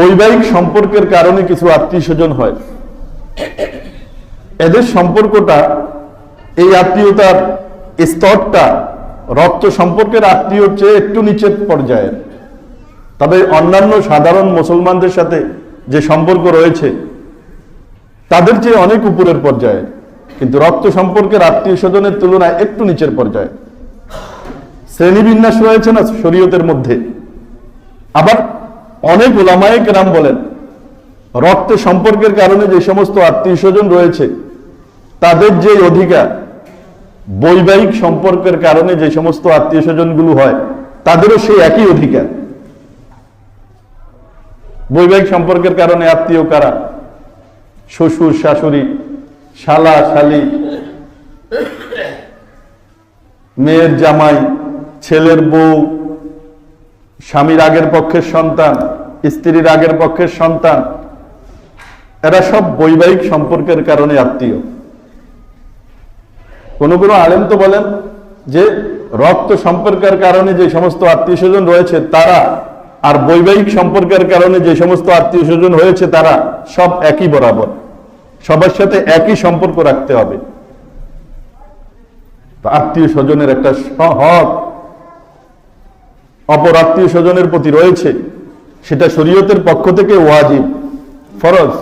বৈবাহিক সম্পর্কের কারণে কিছু আত্মীয় স্বজন হয়। এদের সম্পর্কটা, এই আত্মীয়তার স্তরটা রক্ত সম্পর্কের আত্মীয়র চেয়ে একটু নিচের পর্যায়ের। তবে অন্যান্য সাধারণ মুসলমানদের সাথে যে সম্পর্ক রয়েছে, তাদের চেয়ে অনেক উপরের পর্যায়ে কিন্তু রক্ত সম্পর্কের আত্মীয় স্বজনের তুলনায় একটু নিচের পর্যায়ে শ্রেণীবিন্যাস রয়েছে না শরীয়তের মধ্যে। আবার অনেক ওলামায়ে কেরাম বলেন, রক্ত সম্পর্কের কারণে যে সমস্ত আত্মীয় স্বজন রয়েছে, তাদের যে অধিকার, বৈবাহিক সম্পর্কের কারণে যে সমস্ত আত্মীয় স্বজনগুলো হয়, তাদেরও সেই একই অধিকার। বৈবাহিক সম্পর্কের কারণে আত্মীয় কারা? শ্বশুর, শাশুড়ি, শালা, শালি, মেয়ের জামাই, ছেলের বউ স্বামীর আগের পক্ষের সন্তান, স্ত্রীর আগের পক্ষের সন্তান, এরা সব বৈবাহিক সম্পর্কের কারণে আত্মীয়। কোন কোন আলেম তো বলেন যে রক্ত সম্পর্কের কারণে যে সমস্ত আত্মীয় স্বজন রয়েছে তারা আর বৈবাহিক সম্পর্কের কারণে যে সমস্ত আত্মীয় স্বজন হয়েছে তারা সব একই বরাবর। সবার সাথে একই সম্পর্ক রাখতে হবে। আত্মীয় স্বজনের একটা হক অপর আত্মীয় স্বজনের প্রতি রয়েছে সেটা শরীয়তের পক্ষ থেকে ওয়াজিব ফরজ।